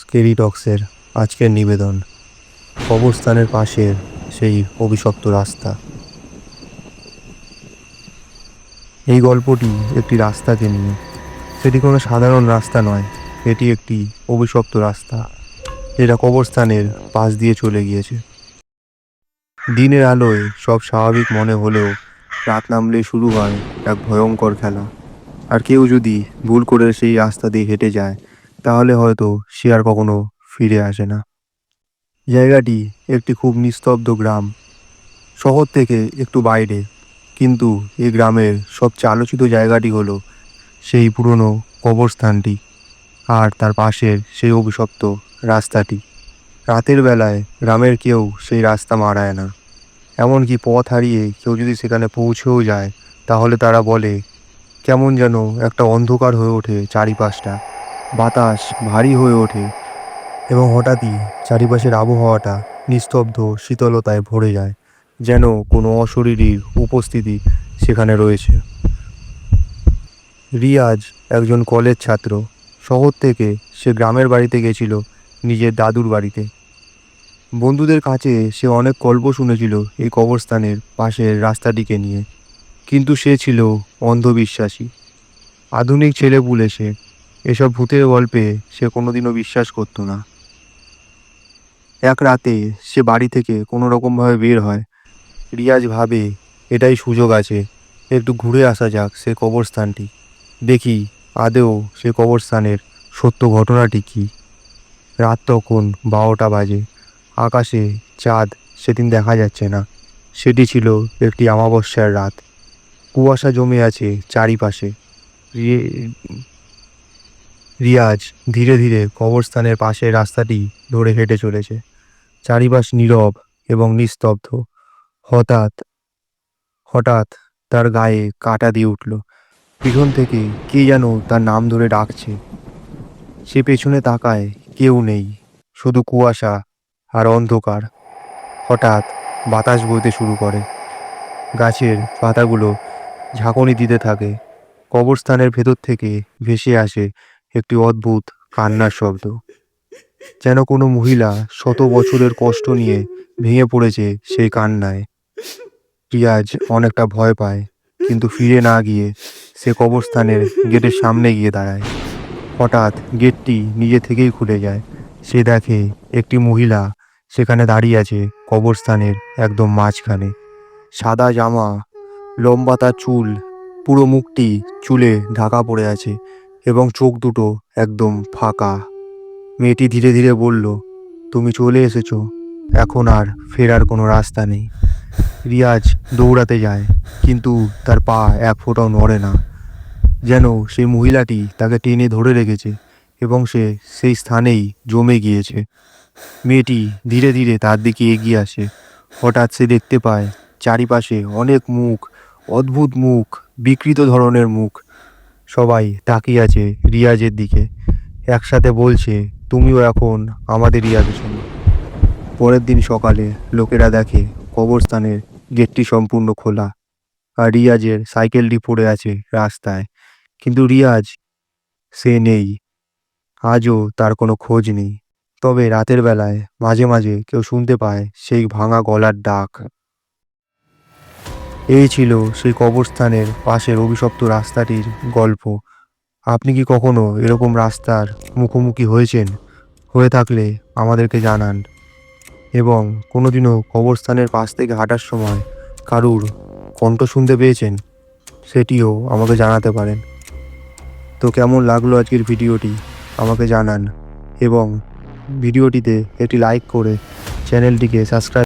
Scary টক্সের আজকের নিবেদন। কবরস্থানের পাশের সেই অভিশপ্ত রাস্তা। এই গল্পটি একটি রাস্তাকে নিয়ে। সেটি কোনো সাধারণ রাস্তা নয়, এটি একটি অভিশপ্ত রাস্তা, যেটা কবরস্থানের পাশ দিয়ে চলে গিয়েছে। দিনের আলোয় সব স্বাভাবিক মনে হলেও রাত নামলে শুরু হয় এক ভয়ঙ্কর খেলা। আর কেউ যদি ভুল করে সেই রাস্তা দিয়ে হেঁটে যায় তাহলে হয়তো সে আর কখনো ফিরে আসে না। জায়গাটি একটি খুব নিস্তব্ধ গ্রাম। শহর থেকে একটু বাইরে। কিন্তু এই গ্রামের সবচেয়ে আলোচিত জায়গাটি হলো সেই পুরনো কবরস্থানটি আর তার পাশের সেই অভিশপ্ত রাস্তাটি। রাতের বেলায় গ্রামের কেউ সেই রাস্তা মারায় না। এমনকি পথ হারিয়ে কেউ যদি সেখানে পৌঁছেও যায়, তাহলে তারা বলে, কেমন যেন একটা অন্ধকার হয়ে ওঠে চারিপাশটা। বাতাস ভারী হয়ে ওঠে এবং হঠাৎই চারিপাশের আবহাওয়াটা নিস্তব্ধ শীতলতায় ভরে যায়, যেন কোনো অশরীরীর উপস্থিতি সেখানে রয়েছে। রিয়াজ একজন কলেজ ছাত্র, শহর থেকে সে গ্রামের বাড়িতে গেছিল নিজের দাদুর বাড়িতে। বন্ধুদের কাছে সে অনেক গল্প শুনেছিল এই কবরস্থানের পাশের রাস্তাটিকে নিয়ে, কিন্তু সে ছিল অন্ধবিশ্বাসী। আধুনিক ছেলেপুলে সে এসব ভূতের গল্পে সে কোনোদিনও বিশ্বাস করতো না। এক রাতে সে বাড়ি থেকে কোনো রকমভাবে বের হয়। রিয়াজ ভাবে, এটাই সুযোগ আছে, একটু ঘুরে আসা যাক সে কবরস্থানটি। দেখি আদেও সে কবরস্থানের সত্য ঘটনাটি কী। রাত তখন বারোটা বাজে। আকাশে চাঁদ সেদিন দেখা যাচ্ছে না। সেটি ছিল একটি অমাবস্যার রাত। কুয়াশা জমে আছে চারিপাশে। রিয়াজ ধীরে ধীরে কবরস্থানের পাশের রাস্তাটি ধরে হেঁটে চলেছে। চারিপাশ নীরব এবং নিস্তব্ধ। হঠাৎ হঠাৎ তার গায়ে কাঁটা দিয়ে উঠল। পিছন থেকে কে যেন তার নাম ধরে ডাকছে। সে পেছনে তাকায় কেউ নেই, শুধু কুয়াশা আর অন্ধকার। হঠাৎ বাতাস বইতে শুরু করে। গাছের পাতাগুলো ঝাঁকুনি দিতে থাকে। কবরস্থানের ভেতর থেকে ভেসে আসে একটি অদ্ভুত কান্নার শব্দ। যেন কোনো মহিলা শত বছরের কষ্ট নিয়ে ভেঙে পড়েছে সেই কান্নায়। রিয়াজ অনেকটা ভয় পায়, কিন্তু ফিরে না গিয়ে সে কবরস্থানের গেটের সামনে গিয়ে দাঁড়ায়। হঠাৎ গেটটি নিজে থেকেই খুলে যায়। সে দেখে একটি মহিলা সেখানে দাঁড়িয়ে আছে কবরস্থানের একদম মাঝখানে। সাদা জামা, লম্বা তার চুল, পুরো মুখটি চুলে ঢাকা পড়ে আছে। এবং চোখ দুটো একদম ফাঁকা। মেয়েটি ধীরে ধীরে বলল, তুমি চলে এসেছ। এখন আর ফেরার কোনো রাস্তা নেই। রিয়াজ দৌড়াতে যায়, কিন্তু তার পা এক ফোঁটাও নড়ে না। যেন সেই মহিলাটি তাকে টেনে ধরে রেখেছে এবং সে সেই স্থানেই জমে গিয়েছে। মেয়েটি ধীরে ধীরে তার দিকে এগিয়ে আসে। হঠাৎ সে দেখতে পায়, চারিপাশে অনেক মুখ, অদ্ভুত মুখ, বিকৃত ধরনের মুখ সবাই তাকিয়ে আছে রিয়াজের দিকে। একসাথে বলছে, তুমিও এখন আমাদের রিয়াজের সঙ্গে। পরের দিন সকালে লোকেরা দেখে কবরস্থানের গেটটি সম্পূর্ণ খোলা আর রিয়াজের সাইকেলটি পড়ে আছে রাস্তায়। কিন্তু রিয়াজ, সে নেই। আজও তার কোনো খোঁজ নেই। তবে রাতের বেলায় মাঝে মাঝে কেউ শুনতে পায় সেই ভাঙা গলার ডাক। এই ছিল সেই কবরস্থানের পাশের অভিশপ্ত রাস্তাটির গল্প। আপনি কি কখনো এরকম রাস্তার মুখোমুখি হয়েছেন? হয়ে থাকলে আমাদেরকে জানান। এবং কোনোদিনও কবরস্থানের পাশ থেকে হাঁটার সময় কারুর কণ্ঠ শুনতে পেয়েছেন? সেটিও আমাকে জানাতে পারেন। তো কেমন লাগল আজকের ভিডিওটি? আমাকে জানান। এবং ভিডিওটিতে একটি লাইক করে চ্যানেলটিকে সাবস্ক্রাইব